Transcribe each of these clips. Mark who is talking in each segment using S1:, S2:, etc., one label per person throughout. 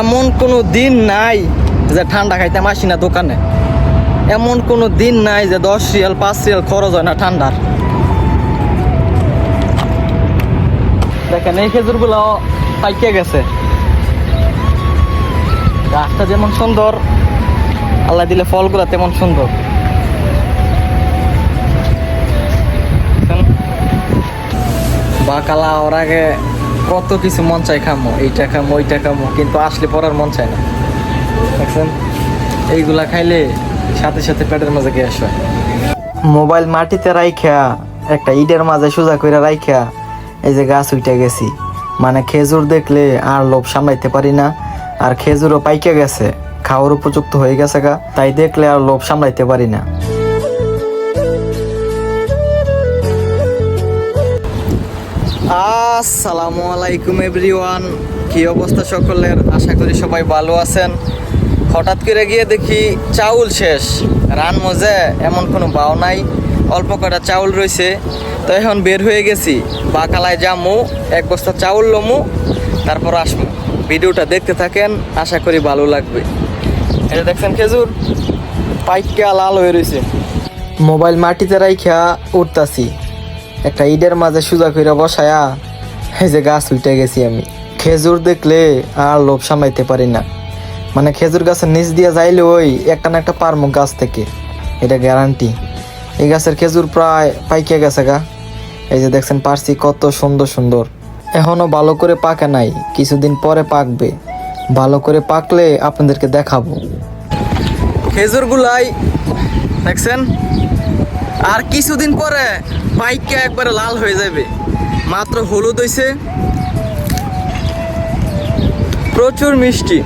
S1: এমন কোনো দিন নাই যে ঠান্ডা খাইতাম আসি না দোকানে। এমন কোনো দিন নাই যে দশ রিয়াল, পাঁচ রিয়াল খরচ হয় না ঠান্ডার। দেখেন, এই খেজুরগুলো পাইকে গেছে। গাছটা যেমন সুন্দর, আল্লাহ দিলে ফলগুলো তেমন সুন্দর? বাকালা ওর আগে কত কিছু মন চাই খামো, এইটা খামো, ওইটা খামো, কিন্তু আসলে পড়ার মন চায় না। দেখছেন? এইগুলা খাইলে সাথে সাথে পেটের মাঝে গ্যাস হয়। মোবাইল মাটিতে রাইখা, একটা ইটের মাঝে সোজা করে রাইখা, এই যে গাছ উইটা গেছি। মানে খেজুর দেখলে আর লোভ সামলাইতে পারি না, আর খেজুরও পাইকে গেছে, খাওয়ার উপযুক্ত হয়ে গেছে গা, তাই দেখলে আর লোভ সামলাইতে পারি না। আসসালামু আলাইকুম এভরিওয়ান। কি অবস্থা সকলের? আশা করি সবাই ভালো আছেন। হঠাৎ করে গিয়ে দেখি চাউল শেষ। রান মজে, এমন কোনো বাও নাই। অল্প কটা চাউল রয়েছে তো এখন বের হয়ে গেছি। বাকালায় যামু, এক বস্তা চাউল লমু, তারপর আসমু। ভিডিওটা দেখতে থাকেন, আশা করি ভালো লাগবে। এটা দেখছেন খেজুর পাইকা লাল হয়ে রয়েছে মোবাইল মাটিতে রাইখা উঠতাছি। একটা ইটের মাঝে সুজা করে বসায়া এই যে গাছ উঠে গেছি আমি। খেজুর দেখলে আর লোভ সামলাইতে পারি না। মানে খেজুর গাছের নিচ দিয়ে যাইলে ওই একটা না একটা পারমুখ গাছ থেকে। এটা গ্যারান্টি এই গাছের খেজুর প্রায় পাইকে গেছে গা। এই যে দেখছেন, পারছি কত সুন্দর সুন্দর। এখনও ভালো করে পাকে নাই, কিছুদিন পরে পাকবে। ভালো করে পাকলে আপনাদেরকে দেখাবো। খেজুর গুলাই দেখছেন? আর কিছুদিন পরে বাইকটা একবারে লাল হয়ে যাবে। মাত্র হলুদ হয়েছে প্রচুর মিষ্টি।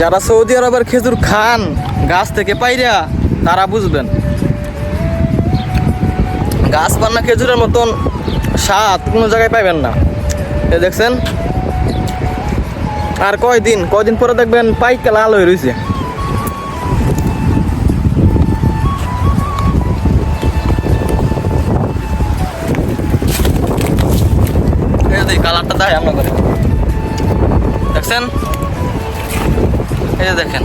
S1: যারা সৌদি আরবের খেজুর খান গাছ থেকে পাইরা, তারা বুঝবেন। গাছ পান্না খেজুরের মতন স্বাদ কোনো জায়গায় পাইবেন না। এই দেখছেন? আর কয়দিন? কয়দিন পরে দেখবেন পাইকা লাল হয়ে রয়েছে কালারটা দেয় আমরা করে দেখছেন? এই যে দেখেন,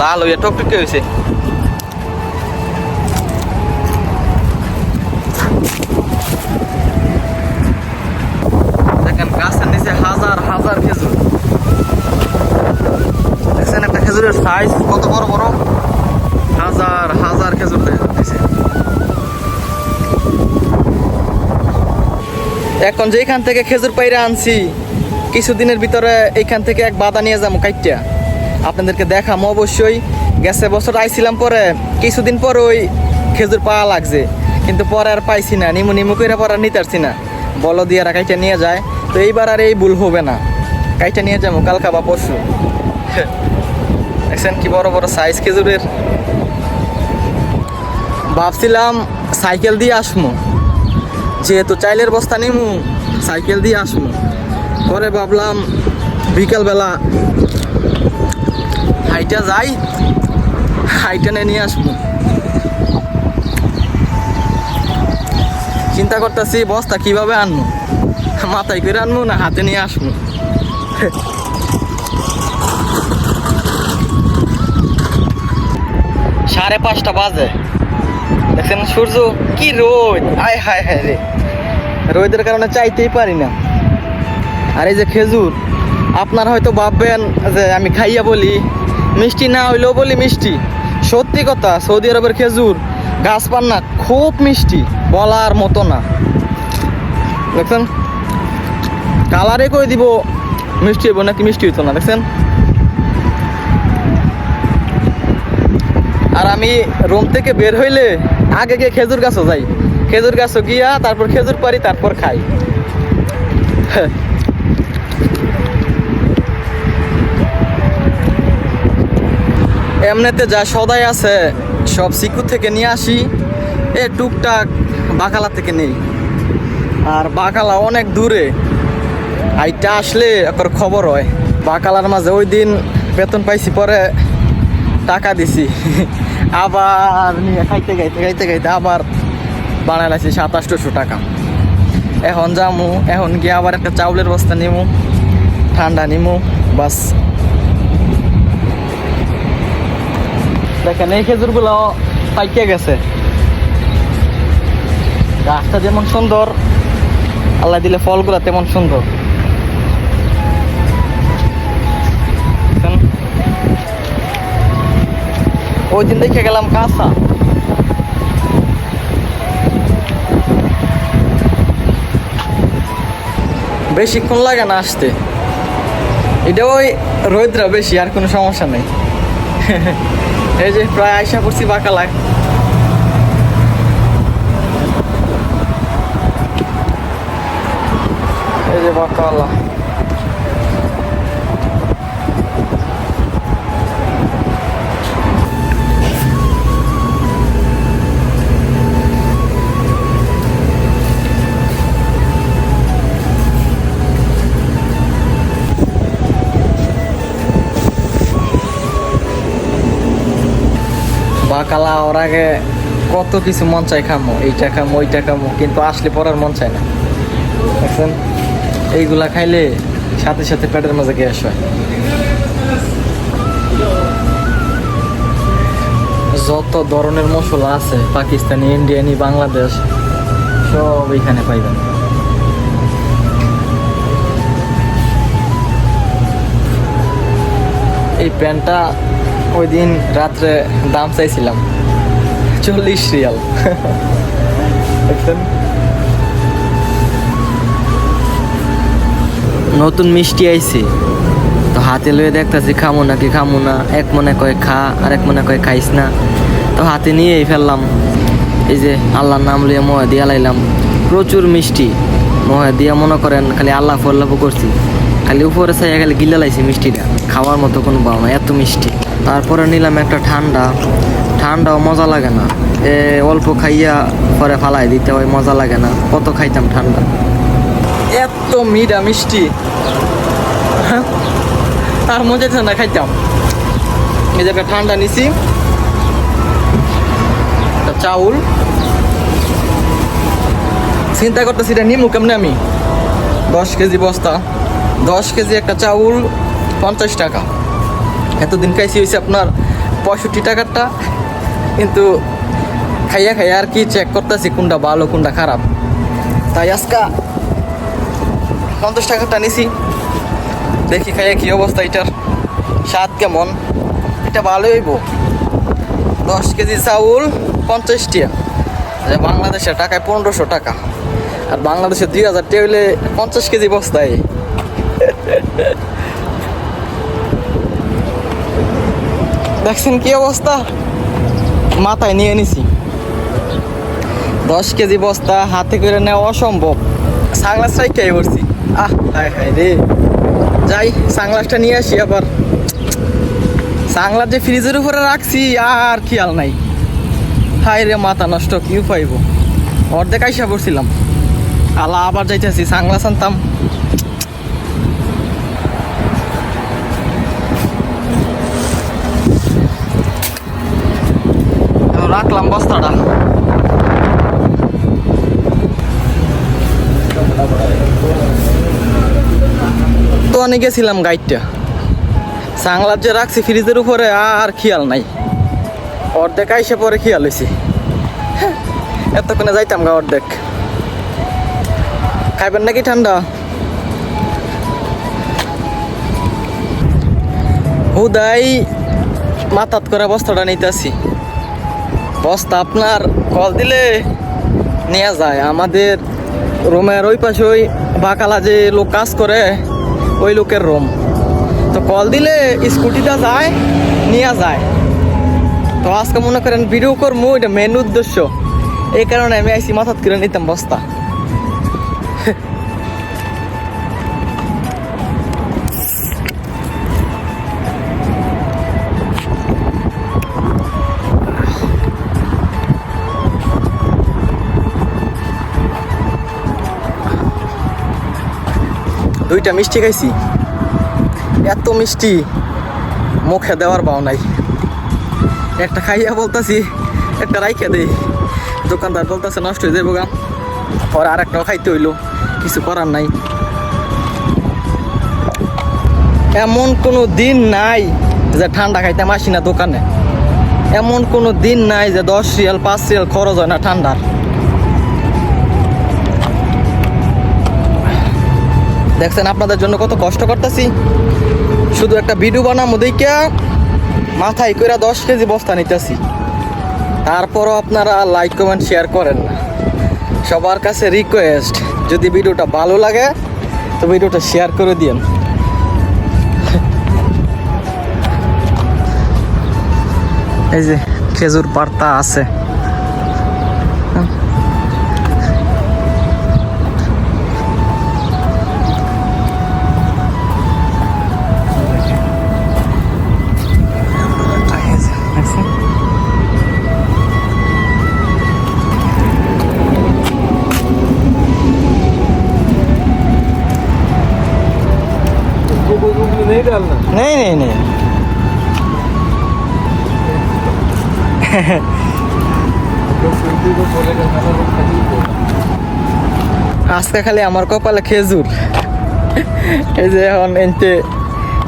S1: লাল হয়ে টকটকে হয়েছে দেখেন নিচে হাজার হাজার দেখছেন সাইজ কত বড় বড়? হাজার হাজার খেজুর এখন যেখান থেকে খেজুর পাইরা আনছি, কিছুদিনের ভিতরে এইখান থেকে এক বাদা নিয়ে যাব কাইটা আপনাদেরকে দেখাম অবশ্যই। গেছে বছর আইছিলাম পরে, কিছুদিন পরে ওই খেজুর পাওয়া লাগছে। কিন্তু পরে আর পাইছি না, নিমু নিমু করে পরে আর নিতে পারছি না। বল দিয়ে আর কাইটা নিয়ে যায়, তো এইবার আর এই ভুল হবে না। কাইটা নিয়ে যাব, কালকা বা পরশু। দেখছেন কি বড় বড় সাইজ খেজুরের। ভাবছিলাম সাইকেল দিয়ে আসমু। যেহেতু চাইলের বস্তা নিমু, সাইকেল দিয়ে আসব। পরে ভাবলাম বিকালবেলা হাইটা যাই, হাইটা নিয়ে আসব। চিন্তা করতেছি, বস্তা কীভাবে আনব? মাথায় করে আনব না হাতে নিয়ে আসব? সাড়ে পাঁচটা বাজে। দেখছেন সূর্য? কি রোদ? আয় হায় হায় রে। রোদের কারণে চাইতেই পারি না। আর এই যে খেজুর, আপনারা হয়তো ভাববেন যে আমি খাইয়া বলি, মিষ্টি না হইলেও বলি মিষ্টি। সত্যি কথা, সৌদি আরবের খেজুর গাছ পান্না খুব মিষ্টি, বলার মতো না। দেখছেন? কালারে কই দিব? মিষ্টি হইব নাকি মিষ্টি হইতো না, দেখছেন? আর আমি রুম থেকে বের হইলে আগে গিয়ে খেজুর গাছও যাই। খেজুর গাছও গিয়া তারপর খেজুর পারি তারপর খাই। এমনিতে যা সদাই আছে, সব সিকু থেকে নিয়ে আসি। এ টুকটাক বাকালা থেকে নেই। আর বাকালা অনেক দূরে। আইটা আসলে একর খবর হয়। বাকালার মাঝে ওই দিন বেতন পাইছি পরে টাকা দিছি। আবার নিয়ে খাইতে খাইতে খাইতে খাইতে আবার বানাই লাগছি সাতাশশো টাকা। এখন যামু, এখন গিয়ে আবার একটা চাউলের বস্তা নিমু, ঠান্ডা নিমু, বাস। দেখেন, এই খেজুরগুলো পাইকে গেছে। গাছটা যেমন সুন্দর, আল্লাহ দিলে ফলগুলো তেমন সুন্দর। ওই দিন দেখে গেলাম কাঁচা। বেশিক্ষণ লাগে না আসতে। এটা ওই রোদ্রা বেশি, আর কোনো সমস্যা নেই। এই যে প্রায় আয়সা করছি বাঁকা বাঁকালায়। এই যে বাঁকালা বাকালা ওর আগে কত কিছু মন চাই খামো, এইটা খামো, ওইটা খামো, কিন্তু আসলে পড়ার মন চায় না। দেখছেন এইগুলা খাইলে সাথে সাথে পেটের মাঝে গ্যাস হয়। যত ধরনের মশলা আছে, পাকিস্তানি, ইন্ডিয়ানি, বাংলাদেশ, সব এইখানে পাইবেন। এই প্যান্টটা ওই দিন রাত্রে দাম চাইছিলাম। চল্লিশ রিয়াল। নতুন মিষ্টি আইছে। তো হাতে লয়ে দেখতেছি, খামো নাকি খামো না? এক মনে কয় খা আর এক মনে কয় খাইস না। তো হাতে নিয়েই ফেললাম। এই যে আল্লাহর নাম লিয়ে মহে দিয়া লাইলাম। প্রচুর মিষ্টি। মহে দিয়া মনে করেন খালি আল্লাহ ফল্লাফ করছি। খালি উপরে চাই খালি গিলা লাইছি মিষ্টিটা। খাওয়ার মতো কোনো না এত মিষ্টি। তারপরে নিলাম একটা ঠান্ডা। ঠান্ডাও মজা লাগে না। এ, অল্প খাইয়া পরে ফালাই দিতে হয়, মজা লাগে না। কত খাইতাম ঠান্ডা। এত মিঠা মিষ্টি। হ্যাঁ? আর মজা ঠান্ডা খাইতাম। এই যে একটা ঠান্ডা নিছি। চাউল। চিন্তা করতেছি এটা নিমু কেমনে আমি? দশ কেজি বস্তা। দশ কেজি একটা চাউল, পঞ্চাশ টাকা। এতদিন খাইছি হয়েছে আপনার পঁয়ষট্টি টাকারটা। কিন্তু খাইয়া খাইয়া আর কি চেক করতেছি কোনটা ভালো, কোনটা খারাপ। তাই আজকা পঞ্চাশ টাকাটা নিছি। দেখি খাইয়া কি অবস্থা এটার। স্বাদ কেমন? এটা ভালোই হইব। দশ কেজি চাউল পঞ্চাশ টিয়া বাংলাদেশের টাকায় পনেরোশো টাকা। আর বাংলাদেশে দুই হাজার টাকা হইলে পঞ্চাশ কেজি বস্তায়। দেখছেন কি অবস্থা? মাথায় নিয়ে নিছি। দশ কেজি বস্তা হাতে করে নেওয়া অসম্ভব। সাংলাস রাইখাই পড়ছি। আহ, হায় হায় রে। যাই সাংলাসটা নিয়ে আসি আবার। সাংলাস যে ফ্রিজের উপরে রাখছি, আর খেয়াল নাই। হাই রে, মাথা নষ্ট, কি পাইব অর্ধেক আইসা পড়ছিলাম। আলা আবার যাইতেছি সাংলাস আনতাম। রাখলাম বস্তাটা। তো অনেক গেছিলাম গাইডটা। সাংলার যে রাখছি ফ্রিজের উপরে আর খেয়াল নাই। অর্ধেক আইসে পরে খেয়াল হয়েছে এতক্ষণে যাইতাম গা অর্ধেক। খাইবেন নাকি ঠান্ডা? হুদাই মাথাত করে বস্তাটা নিতেছি বস্তা আপনার কল দিলে নিয়ে যায়। আমাদের রুমের ওই পাশে ওই বাকালা যে লোক কাজ করে, ওই লোকের রুম। তো কল দিলে স্কুটিটা যায়, নিয়ে যায়। তো আজকে মনে করেন ভিডিও করব, এটা মেন উদ্দেশ্য। এই কারণে আমি আইসি মাথাত কিনে নিতাম বস্তা। দুইটা মিষ্টি খাইছি। এত মিষ্টি, মুখে দেওয়ার পাও নাই। একটা খাইয়া বলতাছি, একটা রাইখে দেই। দোকানদার বলতেছে, নষ্ট হয়ে যাব গা। পর আর একটাও খাইতে হইল, কিছু করার নাই। এমন কোনো দিন নাই যে ঠান্ডা খাইতাম আসি না দোকানে। এমন কোনো দিন নাই যে দশ রিয়াল, পাঁচ রিয়াল খরচ হয় না ঠান্ডার। দেখছেন আপনাদের জন্য কত কষ্ট করতেছি। শুধু একটা ভিডিও বানাবো দেখিয়া মাথায় করে দশ কেজি বস্তা নিতেছি। তারপরও আপনারা লাইক কমেন্ট শেয়ার করেন না। সবার কাছে রিকোয়েস্ট যদি ভিডিওটা ভালো লাগে, তো ভিডিওটা শেয়ার করে দিন এই যে খেজুর পাতা আছে।
S2: नहीं डालना
S1: नहीं नहीं नहीं
S2: तो सुनती को बोलेगा खाना तो खजूर बोला
S1: আজকে খালি আমার কপালে খেজুর এই যে এখন এনতে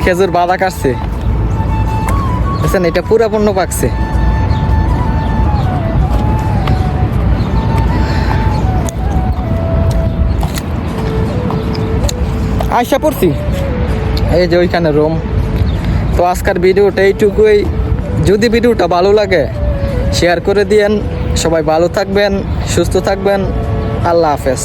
S1: খেজুর বাঁধা কাটছে বুঝছেন এটা পুরাপূর্ণ পাকছে আশা পড়ছি এই যে ওইখানে রুম তো আজকের ভিডিওটা এইটুকুই। যদি ভিডিওটা ভালো লাগে শেয়ার করে দিয়েন। সবাই ভালো থাকবেন, সুস্থ থাকবেন। আল্লাহ হাফেজ।